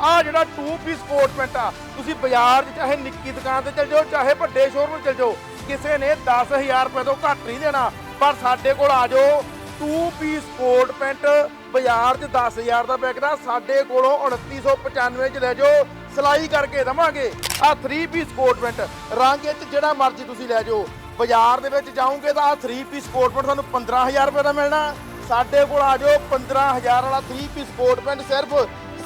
ਆ ਜਿਹੜਾ 2 piece coat pant ਆ, ਤੁਸੀਂ ਬਾਜ਼ਾਰ 'ਚ ਚਾਹੇ ਨਿੱਕੀ ਦੁਕਾਨ ਤੇ ਚਲ ਜਾਓ, ਚਾਹੇ ਵੱਡੇ ਸ਼ੋਰੂਮ ਚਲ ਜਾਓ, ਕਿਸੇ ਨੇ 10000 ਰੁਪਏ ਤੋਂ ਘੱਟ ਨਹੀਂ ਦੇਣਾ, ਪਰ ਸਾਡੇ ਕੋਲ ਆ ਜਾਓ 2 ਪੀਸ ਕੋਟ ਪੈਂਟ ਬਾਜ਼ਾਰ 'ਚ 10000 ਦਾ ਵਿਕਦਾ ਸਾਡੇ ਕੋਲੋਂ 2995 ਚ ਲੈ ਜਾਓ, ਸਿਲਾਈ ਕਰਕੇ ਦਵਾਂਗੇ, ਆ 3 ਪੀਸ ਕੋਟ ਪੈਂਟ ਰੰਗ ਇਹ 'ਚ ਜਿਹੜਾ ਮਰਜ਼ੀ ਤੁਸੀਂ ਲੈ ਜਾਓ, ਬਾਜ਼ਾਰ ਦੇ ਵਿੱਚ ਜਾਓਗੇ ਤਾਂ ਆ 3 ਪੀਸ ਕੋਟ ਪੈਂਟ ਤੁਹਾਨੂੰ 15000 ਰੁਪਏ ਦਾ ਮਿਲਣਾ, ਸਾਡੇ ਕੋਲ ਆ ਜਾਓ 15000 ਵਾਲਾ 3 ਪੀਸ ਕੋਟ ਪੈਂਟ ਸਿਰਫ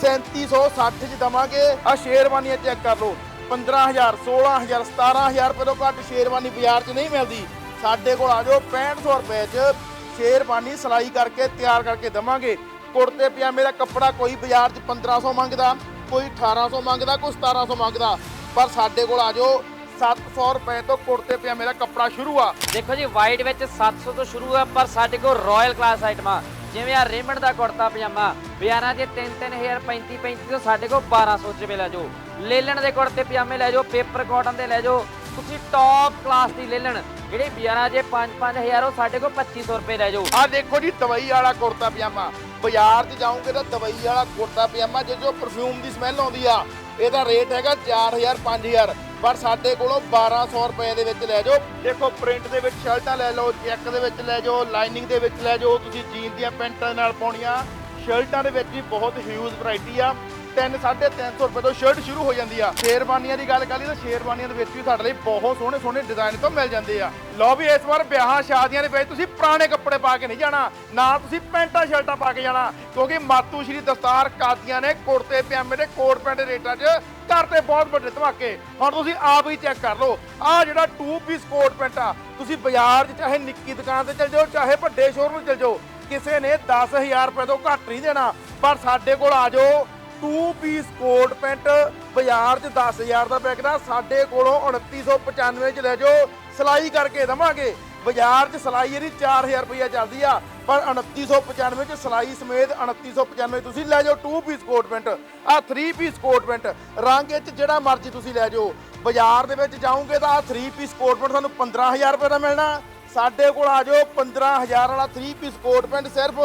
3760 ਚ ਦਵਾਂਗੇ। ਆ ਸ਼ੇਰਵਾਨੀਆਂ ਚੈੱਕ ਕਰ ਲਓ। 15000 16000 17000 ਰੁਪਏ ਤੋਂ ਘੱਟ ਸ਼ੇਰਵਾਨੀ ਬਾਜ਼ਾਰ 'ਚ ਨਹੀਂ ਮਿਲਦੀ। ਸਾਡੇ ਕੋਲ ਆ ਜਾਓ 6500 ਰੁਪਏ 'ਚ ਸ਼ੇਰਵਾਨੀ ਸਿਲਾਈ ਕਰਕੇ ਤਿਆਰ ਕਰਕੇ ਦਵਾਂਗੇ। ਕੁੜਤੇ, ਪਜਾਮੇ ਦਾ ਕੱਪੜਾ ਕੋਈ ਬਾਜ਼ਾਰ 'ਚ 1500 ਮੰਗਦਾ, ਕੋਈ 1800 ਮੰਗਦਾ, ਕੋਈ 1700 ਮੰਗਦਾ। ਪਰ ਸਾਡੇ ਕੋਲ ਆ ਜਾਓ 700 ਰੁਪਏ ਤੋਂ ਕੁੜਤੇ, ਪਜਾਮੇ ਦਾ ਕੱਪੜਾ ਸ਼ੁਰੂ ਆ। ਦੇਖੋ ਜੀ ਵਾਈਟ ਵਿੱਚ 700 ਤੋਂ ਸ਼ੁਰੂ ਆ, ਪਰ ਸਾਡੇ ਕੋਲ ਰਾਇਲ ਕਲਾਸ ਆਈਟਮਾਂ ਜਿਵੇਂ ਆ ਰੇਮੰਡ ਦਾ ਕੁੜਤਾ ਪਜਾਮਾ ਬਿਆਨਾ ਜੇ 3-3000 35-35 ਤੋਂ ਸਾਡੇ ਕੋਲ 1200 ਚ ਵੀ ਲੈ ਜਾਓ। ਲੇਲਣ ਦੇ ਕੁੜਤੇ ਪਜਾਮੇ ਲੈ ਜਾਓ ਪੇਪਰ ਕਾਟਨ ਦੇ ਲੈ ਜਾਓ। ਤੁਸੀਂ ਟੌਪ ਕਲਾਸ ਦੀ ਲੇਲਣ, ਜਿਹੜੇ ਬਿਆਨਾ ਜੇ 5-5000 ਉਹ ਸਾਡੇ ਕੋਲ 2500 ਰੁਪਏ ਲੈ ਜਾਓ। ਆ ਦੇਖੋ ਜੀ, ਦਵਾਈ ਵਾਲਾ ਕੁੜਤਾ ਪਜਾਮਾ। ਬਾਜ਼ਾਰ 'ਚ ਜਾਓਗੇ ਤਾਂ ਦਵਾਈ ਵਾਲਾ ਕੁੜਤਾ ਪਜਾਮਾ, ਜੇ ਜੋ ਪਰਫਿਊਮ ਦੀ ਸਮੈਲ ਆਉਂਦੀ ਆ, ਇਹਦਾ ਰੇਟ ਹੈਗਾ 4000 5000 ਪਰ ਸਾਡੇ ਕੋਲੋਂ 1200 ਰੁਪਏ ਦੇ ਵਿੱਚ ਲੈ ਜਾਓ। ਦੇਖੋ, ਪ੍ਰਿੰਟ ਦੇ ਵਿੱਚ ਸ਼ਰਟਾਂ ਲੈ ਲਓ ਚੈੱਕ ਦੇ ਵਿੱਚ ਲੈ ਜਾਓ, ਲਾਈਨਿੰਗ ਦੇ ਵਿੱਚ ਲੈ ਜਾਓ, ਤੁਸੀਂ ਜੀਨ ਦੀਆਂ ਪੈਂਟਾਂ ਨਾਲ ਪਾਉਣੀਆਂ। ਸ਼ਰਟਾਂ ਦੇ ਵਿੱਚ ਵੀ ਬਹੁਤ ਹਿਊਜ ਵੈਰਾਈਟੀ ਆ। 3 350 ਰੁਪਏ ਤੋਂ ਸ਼ਰਟ ਸ਼ੁਰੂ ਹੋ ਜਾਂਦੀ ਆ। ਸ਼ੇਰਵਾਨੀਆਂ ਦੀ ਗੱਲ ਕਰੀਏ ਤਾਂ ਸ਼ੇਰਵਾਨੀਆਂ ਦੇ ਵਿੱਚ ਵੀ ਸਾਡੇ ਲਈ ਬਹੁਤ ਸੋਹਣੇ ਸੋਹਣੇ ਡਿਜ਼ਾਈਨ ਤੋਂ ਮਿਲ ਜਾਂਦੇ ਆ। ਲਓ ਵੀ ਇਸ ਵਾਰ ਵਿਆਹਾਂ ਸ਼ਾਦੀਆਂ ਦੇ ਵਿੱਚ ਤੁਸੀਂ ਪੁਰਾਣੇ ਕੱਪੜੇ ਪਾ ਕੇ ਨਹੀਂ ਜਾਣਾ, ਨਾ ਤੁਸੀਂ ਪੈਂਟਾਂ, ਸ਼ਰਟਾਂ ਪਾ ਕੇ ਜਾਣਾ, ਕਿਉਂਕਿ ਮਾਤੂ ਸ਼੍ਰੀ ਦਸਤਾਰ ਕਾਦੀਆਂ ਨੇ ਕੁੜਤੇ, ਪਜਾਮੇ ਦੇ ਕੋਟ ਪੈਂਟ ਦੇ ਰੇਟਾਂ 'ਚ ਕਰਤੇ ਬਹੁਤ ਵੱਡੇ ਧਮਾਕੇ। ਹੁਣ ਤੁਸੀਂ ਆਪ ਹੀ ਚੈੱਕ ਕਰ ਲਓ ਆ ਜਿਹੜਾ 2 ਪੀਸ ਕੋਟ ਪੈਂਟ ਆ, ਤੁਸੀਂ ਬਾਜ਼ਾਰ 'ਚ ਚਾਹੇ ਨਿੱਕੀ ਦੁਕਾਨ ਤੇ ਚਲ ਜਾਓ, ਚਾਹੇ ਵੱਡੇ ਸ਼ੋਰੂਮ ਚਲ ਜਾਓ, ਕਿਸੇ ਨੇ 10000 ਰੁਪਏ ਤੋਂ ਘੱਟ ਨਹੀਂ ਦੇਣਾ, ਪਰ ਸਾਡੇ ਕੋਲ ਆ ਜਾਓ 2 ਪੀਸ ਕੋਟ ਪੈਂਟ ਬਾਜ਼ਾਰ 'ਚ 10000 ਦਾ ਵਿਕਦਾ ਸਾਡੇ ਕੋਲੋਂ 2995 ਚ ਲੈ ਜਾਓ। ਸਿਲਾਈ ਕਰਕੇ ਦਵਾਂਗੇ। ਬਾਜ਼ਾਰ 'ਚ ਸਿਲਾਈ ਇਹਦੀ 4000 ਰੁਪਈਆ ਚੱਲਦੀ ਆ, ਪਰ 2995 ਚ ਸਿਲਾਈ ਸਮੇਤ 2995 ਤੁਸੀਂ ਲੈ ਜਾਓ 2 ਪੀਸ ਕੋਟ ਪੈਂਟ ਆ 3 ਪੀਸ ਕੋਟ ਪੈਂਟ ਰੰਗ ਇਹ 'ਚ ਜਿਹੜਾ ਮਰਜ਼ੀ ਤੁਸੀਂ ਲੈ ਜਾਓ। ਬਾਜ਼ਾਰ ਦੇ ਵਿੱਚ ਜਾਓਗੇ ਤਾਂ ਆ 3 ਪੀਸ ਕੋਟ ਪੈਂਟ ਤੁਹਾਨੂੰ 15000 ਰੁਪਏ ਦਾ ਮਿਲਣਾ। ਸਾਡੇ ਕੋਲ ਆ ਜਾਓ 15000 ਵਾਲਾ 3 ਪੀਸ ਕੋਟ ਪੈਂਟ ਸਿਰਫ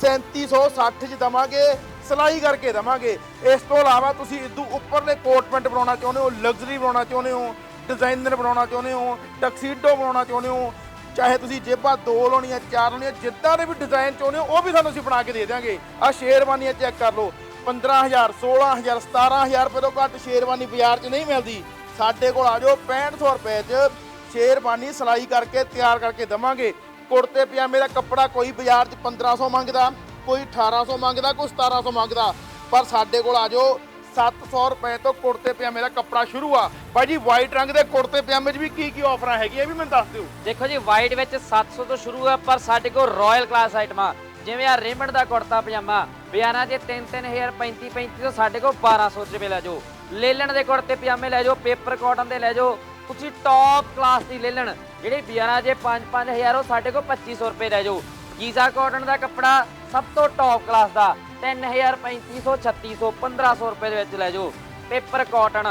3760 ਚ ਦਵਾਂਗੇ। ਸਿਲਾਈ ਕਰਕੇ ਦਵਾਂਗੇ। ਇਸ ਤੋਂ ਇਲਾਵਾ ਤੁਸੀਂ ਇਦੋਂ ਉੱਪਰਲੇ ਕੋਟ ਪੈਂਟ ਬਣਾਉਣਾ ਚਾਹੁੰਦੇ ਹੋ, ਲਗਜ਼ਰੀ ਬਣਾਉਣਾ ਚਾਹੁੰਦੇ ਹੋ, ਡਿਜ਼ਾਈਨਰ ਬਣਾਉਣਾ ਚਾਹੁੰਦੇ ਹੋ, ਟਕਸੀਡੋ ਬਣਾਉਣਾ ਚਾਹੁੰਦੇ ਹੋ, ਚਾਹੇ ਤੁਸੀਂ ਜੇਬਾਂ ਦੋ ਲਾਉਣੀਆਂ, ਚਾਰ ਲਾਉਣੀਆਂ, ਜਿੱਦਾਂ ਦੇ ਵੀ ਡਿਜ਼ਾਈਨ ਚਾਹੁੰਦੇ ਹੋ, ਉਹ ਵੀ ਤੁਹਾਨੂੰ ਅਸੀਂ ਬਣਾ ਕੇ ਦੇ ਦਿਆਂਗੇ। ਆ ਸ਼ੇਰਵਾਨੀਆਂ ਚੈੱਕ ਕਰ ਲਓ। 15000 16000 17000 ਰੁਪਏ ਤੋਂ ਘੱਟ ਸ਼ੇਰਵਾਨੀ ਬਾਜ਼ਾਰ 'ਚ ਨਹੀਂ ਮਿਲਦੀ। ਸਾਡੇ ਕੋਲ ਆ ਜਾਓ 6500 ਰੁਪਏ 'ਚ ਸ਼ੇਰਵਾਨੀ ਸਿਲਾਈ ਕਰਕੇ ਤਿਆਰ ਕਰਕੇ ਦਵਾਂਗੇ। ਕੁੜਤੇ, ਪਜਾਮੇ ਦਾ ਕੱਪੜਾ ਕੋਈ ਬਾਜ਼ਾਰ 'ਚ 1500 ਮੰਗਦਾ। ਕੋਈ 1800 ਮੰਗਦਾ, ਕੋਈ 1700 ਮੰਗਦਾ। ਪਰ ਸਾਡੇ ਕੋਲ ਆ ਜਾਓ 700 ਰੁਪਏ ਤੋਂ ਕੁੜਤੇ ਪਜਾਮੇ ਦਾ ਕੱਪੜਾ ਸ਼ੁਰੂ ਆ। ਭਾਈ ਵਾਈਟ ਰੰਗ ਦੇ ਕੁੜਤੇ ਪਜਾਮੇ 'ਚ ਵੀ ਕੀ ਕੀ ਆਫਰਾਂ ਹੈਗੀਆਂ, ਇਹ ਵੀ ਮੈਨੂੰ ਦੱਸ ਦਿਓ। ਦੇਖੋ ਜੀ ਵਾਈਟ ਵਿੱਚ 700 ਤੋਂ ਸ਼ੁਰੂ ਹੈ ਪਰ ਸਾਡੇ ਕੋਲ ਰਾਇਲ ਕਲਾਸ ਆਈਟਮਾਂ ਜਿਵੇਂ ਆ ਰੇਮੰਡ ਦਾ ਕੁੜਤਾ ਪਜਾਮਾ, ਬਿਆਨਾ ਜੇ 3-3000 35-35 ਤੋਂ ਸਾਡੇ ਕੋਲ 1200 ਚ ਵੀ ਲੈ ਜਾਓ। ਲੇਲਣ ਦੇ ਕੁੜਤੇ ਪਜਾਮੇ ਲੈ ਜਾਓ ਪੇਪਰ ਕਾਟਨ ਦੇ ਲੈ ਜਾਓ। ਤੁਸੀਂ ਟੌਪ ਕਲਾਸ ਦੀ ਲੇਲਣ, ਜਿਹੜੇ ਬਿਆਨਾ ਜੇ 5-5000 ਉਹ ਸਾਡੇ ਕੋਲ 2500 ਰੁਪਏ ਲੈ ਜਾਓ। ਗੀਜ਼ਾ ਕਾਟਨ ਦਾ ਕੱਪੜਾ ਸਭ ਤੋਂ ਟੌਪ ਕਲਾਸ ਦਾ 3000 3500 3600 1500 ਰੁਪਏ ਦੇ ਵਿੱਚ ਲੈ ਜਾਓ। ਪੇਪਰ ਕਾਟਨ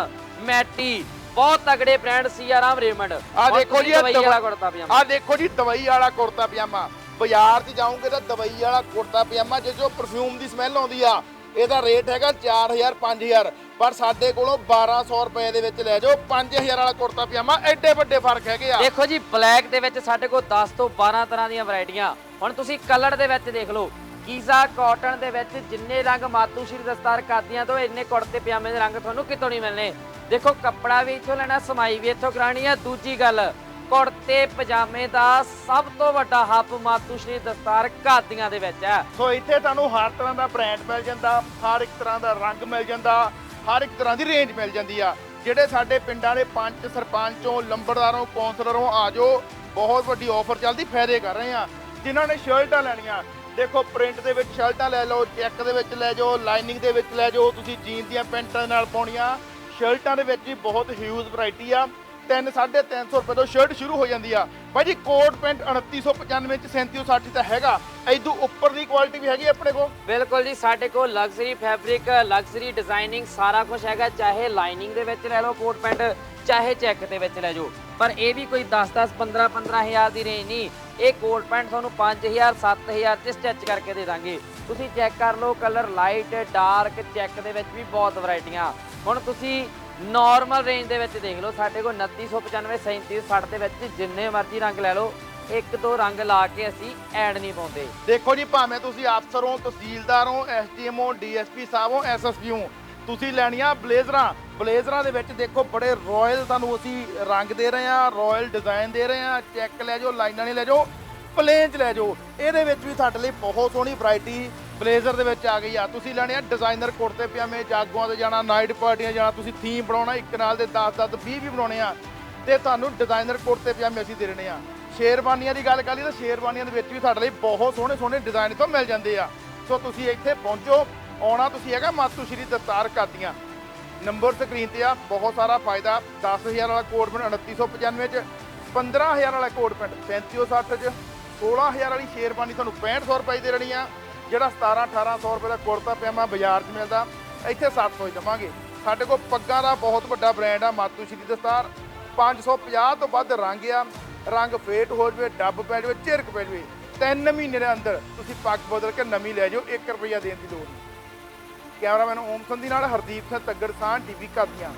ਮੈਟੀ ਬਹੁਤ ਤਗੜੇ ਬ੍ਰਾਂਡ ਸੀਆਰਾਮ ਰੇਮੰਡ ਆ ਦੇਖੋ ਜੀ ਦਵਾਈ ਵਾਲਾ ਕੁੜਤਾ ਪਜਾਮਾ। ਆ ਦੇਖੋ ਜੀ ਦਵਾਈ ਵਾਲਾ ਕੁੜਤਾ ਪਜਾਮਾ। ਬਾਜ਼ਾਰ 'ਚ ਜਾਓਗੇ ਤਾਂ ਦਵਾਈ ਵਾਲਾ ਕੁੜਤਾ ਪਜਾਮਾ ਜੇ ਜੋ ਪਰਫਿਊਮ ਦੀ ਸਮੈਲ ਆਉਂਦੀ ਆ ਇਹਦਾ ਰੇਟ ਹੈਗਾ 4000 5000 ਪਰ ਸਾਡੇ ਕੋਲੋਂ 1200 ਰੁਪਏ ਦੇ ਵਿੱਚ ਲੈ ਜਾਓ 5000 ਵਾਲਾ ਕੁੜਤਾ ਪਜਾਮਾ ਐਡੇ ਵੱਡੇ ਫ਼ਰਕ ਹੈਗੇ ਆ। ਦੇਖੋ ਜੀ ਬਲੈਕ ਦੇ ਵਿੱਚ ਸਾਡੇ ਕੋਲ 10 ਤੋਂ 12 ਤਰ੍ਹਾਂ ਦੀਆਂ ਵੈਰਾਈਟੀਆਂ ਹੁਣ ਤੁਸੀਂ ਕਲਰ ਦੇ ਵਿੱਚ ਦੇਖ ਲਓ ਗੀਜ਼ਾ ਕਾਟਨ ਦੇ ਵਿੱਚ ਜਿੰਨੇ ਰੰਗ ਮਾਤੂ ਸ਼੍ਰੀ ਦਸਤਾਰ ਕਾਦੀਆਂ ਤੋਂ ਇੰਨੇ ਕੁੜਤੇ ਪਜਾਮੇ ਦੇ ਰੰਗ ਤੁਹਾਨੂੰ ਕਿਤੋਂ ਨਹੀਂ ਮਿਲਣੇ। ਦੇਖੋ, ਕੱਪੜਾ ਵੀ ਇੱਥੋਂ ਲੈਣਾ, ਸਮਾਈ ਵੀ ਇੱਥੋਂ ਕਰਾਣੀ ਹੈ ਦੂਜੀ ਗੱਲ, ਕੁੜਤੇ, ਪਜਾਮੇ ਦਾ ਸਭ ਤੋਂ ਵੱਡਾ ਹੱਬ ਮਾਤੂ ਸ਼੍ਰੀ ਦਸਤਾਰ ਕਾਦੀਆਂ ਦੇ ਵਿੱਚ ਹੈ। ਸੋ ਇੱਥੇ ਤੁਹਾਨੂੰ ਹਰ ਤਰ੍ਹਾਂ ਦਾ ਬ੍ਰਾਂਡ ਮਿਲ ਜਾਂਦਾ, ਹਰ ਇੱਕ ਤਰ੍ਹਾਂ ਦਾ ਰੰਗ ਮਿਲ ਜਾਂਦਾ, ਹਰ ਇੱਕ ਤਰ੍ਹਾਂ ਦੀ ਰੇਂਜ ਮਿਲ ਜਾਂਦੀ ਆ। ਜਿਹੜੇ ਸਾਡੇ ਪਿੰਡਾਂ ਦੇ ਪੰਚ ਸਰਪੰਚੋਂ, ਲੰਬੜਦਾਰੋਂ ਕੌਂਸਲਰੋਂ ਆ ਜਾਓ, ਬਹੁਤ ਵੱਡੀ ਆਫਰ ਚੱਲਦੀ, ਫਾਇਦੇ ਕਰ ਰਹੇ ਆ। ਜਿਨ੍ਹਾਂ ਨੇ ਸ਼ਰਟਾਂ ਲੈਣੀਆਂ ਦੇਖੋ ਪ੍ਰਿੰਟ ਦੇ ਵਿੱਚ ਸ਼ਰਟਾਂ ਲੈ ਲਓ ਚੈੱਕ ਦੇ ਵਿੱਚ ਲੈ ਜਾਓ ਲਾਈਨਿੰਗ ਦੇ ਵਿੱਚ ਲੈ ਜਾਓ, ਤੁਸੀਂ ਜੀਨ ਦੀਆਂ ਪੈਂਟਾਂ ਨਾਲ ਪਾਉਣੀਆਂ। ਸ਼ਰਟਾਂ ਦੇ ਵਿੱਚ ਵੀ ਬਹੁਤ ਹਿਊਜ ਵੈਰਾਈਟੀ ਆ। 3 350 ਰੁਪਏ ਤੋਂ ਸ਼ਰਟ ਸ਼ੁਰੂ ਹੋ ਜਾਂਦੀ ਆ। ਭਾਈ ਜੀ, ਕੋਟ ਪੈਂਟ 2995 ਚ 3760 ਤਾਂ ਹੈਗਾ। ਐਦੋਂ ਉੱਪਰ ਦੀ ਕੁਆਲਿਟੀ ਵੀ ਹੈਗੀ ਆਪਣੇ ਕੋਲ? ਬਿਲਕੁਲ ਜੀ, ਸਾਡੇ ਕੋਲ ਲਗਜ਼ਰੀ ਫੈਬਰਿਕ ਲਗਜ਼ਰੀ ਡਿਜ਼ਾਈਨਿੰਗ ਸਾਰਾ ਕੁਝ ਹੈਗਾ। ਚਾਹੇ ਲਾਈਨਿੰਗ ਦੇ ਵਿੱਚ ਲੈ ਲਓ ਕੋਟ ਪੈਂਟ, ਚਾਹੇ ਚੈੱਕ ਦੇ ਵਿੱਚ ਲੈ ਜਾਓ। ਪਰ ਇਹ ਵੀ ਕੋਈ 10 10 15 15000 ਦੀ ਰੇਂਜ ਨਹੀਂ। ਇਹ ਕੋਟ ਪੈਂਟ ਤੁਹਾਨੂੰ 5000 7000 ਚ ਸਟਿਚ ਕਰਕੇ ਦੇ ਦਾਂਗੇ। ਤੁਸੀਂ ਚੈੱਕ ਕਰ ਲਓ ਕਲਰ ਲਾਈਟ ਡਾਰਕ ਚੈੱਕ ਦੇ ਵਿੱਚ ਵੀ ਬਹੁਤ ਵੈਰਾਈਟੀਆਂ ਹੁਣ ਤੁਸੀਂ ਨਾਰਮਲ ਰੇਂਜ ਦੇ ਵਿੱਚ ਦੇਖ ਲਓ, ਸਾਡੇ ਕੋਲ 2995 3760 ਦੇ ਵਿੱਚ ਜਿੰਨੇ ਮਰਜ਼ੀ ਰੰਗ ਲੈ ਲਓ, ਇੱਕ ਦੋ ਰੰਗ ਲਾ ਕੇ ਅਸੀਂ ਐਡ ਨਹੀਂ ਪਾਉਂਦੇ। ਦੇਖੋ ਜੀ, ਭਾਵੇਂ ਤੁਸੀਂ ਅਫਸਰ ਹੋ, ਤਹਿਸੀਲਦਾਰ ਹੋ ਐਸਡੀਐਮ ਹੋ ਡੀਐਸਪੀ ਸਾਹਿਬ ਹੋ ਐਸਐਸਪੀ ਹੋ, ਤੁਸੀਂ ਲੈਣੀਆਂ ਬਲੇਜ਼ਰਾਂ। ਬਲੇਜ਼ਰਾਂ ਦੇ ਵਿੱਚ ਦੇਖੋ ਬੜੇ ਰਾਇਲ ਤੁਹਾਨੂੰ ਅਸੀਂ ਰੰਗ ਦੇ ਰਹੇ ਹਾਂ, ਰਾਇਲ ਡਿਜ਼ਾਈਨ ਦੇ ਰਹੇ ਹਾਂ, ਚੈੱਕ ਲੈ ਜਾਓ, ਲਾਈਨਾਂ ਨੇ ਲੈ ਜਾਓ ਪਲੇਨ ਚ ਲੈ ਜਾਓ। ਇਹਦੇ ਵਿੱਚ ਵੀ ਸਾਡੇ ਲਈ ਬਹੁਤ ਸੋਹਣੀ ਵੈਰਾਈਟੀ ਬਲੇਜ਼ਰ ਦੇ ਵਿੱਚ ਆ ਗਈ ਆ। ਤੁਸੀਂ ਲੈਣੇ ਆ ਡਿਜ਼ਾਈਨਰ ਕੁੜਤੇ, ਪਜਾਮੇ, ਜਾਗੋਆਂ ਤੇ ਜਾਣਾ ਨਾਈਟ ਪਾਰਟੀਆਂ ਜਾਣਾ, ਤੁਸੀਂ ਥੀਮ ਬਣਾਉਣਾ, ਇੱਕ ਨਾਲ ਦੇ 10 10 20 ਵੀ ਬਣਾਉਣੇ ਆ। ਤੇ ਤੁਹਾਨੂੰ ਡਿਜ਼ਾਈਨਰ ਕੁੜਤੇ, ਪਜਾਮੇ ਅਸੀਂ ਦੇ ਰਹੇ ਆ। ਸ਼ੇਰਵਾਨੀਆਂ ਦੀ ਗੱਲ ਕਰ ਲਈ ਤਾਂ ਸ਼ੇਰਵਾਨੀਆਂ ਦੇ ਵਿੱਚ ਵੀ ਸਾਡੇ ਲਈ ਬਹੁਤ ਸੋਹਣੇ ਸੋਹਣੇ ਡਿਜ਼ਾਈਨ ਤੋਂ ਮਿਲ ਜਾਂਦੇ ਆ। ਸੋ ਤੁਸੀਂ ਇੱਥੇ ਪਹੁੰਚੋ, ਆਉਣਾ ਤੁਸੀਂ ਹੈਗਾ ਮਾਤੂ ਸ਼੍ਰੀ ਦਸਤਾਰ ਕਰਦੀਆਂ ਨੰਬਰ ਸਕਰੀਨ ਤੇ ਆ, ਬਹੁਤ ਸਾਰਾ ਫਾਇਦਾ। 10000 ਵਾਲਾ ਕੋਡ ਪਿੰਡ 2995 ਚ 15000 ਵਾਲਾ ਕੋਡ ਪਿੰਡ 3560 ਚ 16000 ਵਾਲੀ ਸ਼ੇਰਵਾਨੀ ਤੁਹਾਨੂੰ 6500 ਰੁਪਏ ਦੇ ਦੇਣੀ ਆ, ਜਿਹੜਾ 17 1800 ਰੁਪਏ ਦਾ ਕੁੜਤਾ ਪਜਾਮਾ ਬਾਜ਼ਾਰ 'ਚ ਮਿਲਦਾ, ਇੱਥੇ 700 ਹੀ ਦਵਾਂਗੇ। ਸਾਡੇ ਕੋਲ ਪੱਗਾਂ ਦਾ ਬਹੁਤ ਵੱਡਾ ਬ੍ਰਾਂਡ ਆ, ਮਾਤੂ ਸ਼੍ਰੀ ਦਸਤਾਰ। 550 ਤੋਂ ਵੱਧ ਰੰਗ ਆ, ਰੰਗ ਫੇਟ ਹੋ ਜਵੇ, ਡੱਬ ਪੈ ਜਵੇ ਝਿਰਕ ਪੈ ਜਵੇ, ਤਿੰਨ ਮਹੀਨੇ ਦੇ ਅੰਦਰ ਤੁਸੀਂ ਪੱਗ ਬਦਲ ਕੇ ਨਵੀਂ ਲੈ ਜਾਓ 1 ਰੁਪਿਆ ਦੇਣ ਦੀ ਲੋੜ ਨਹੀਂ। ਕੈਮਰਾਮੈਨ ਓਮ ਸੰਧੀ ਨਾਲ ਹਰਦੀਪ ਸਿੰਘ ਤੱਗੜ ਸਾਹ ਟੀਵੀ ਕਰਦੀਆਂ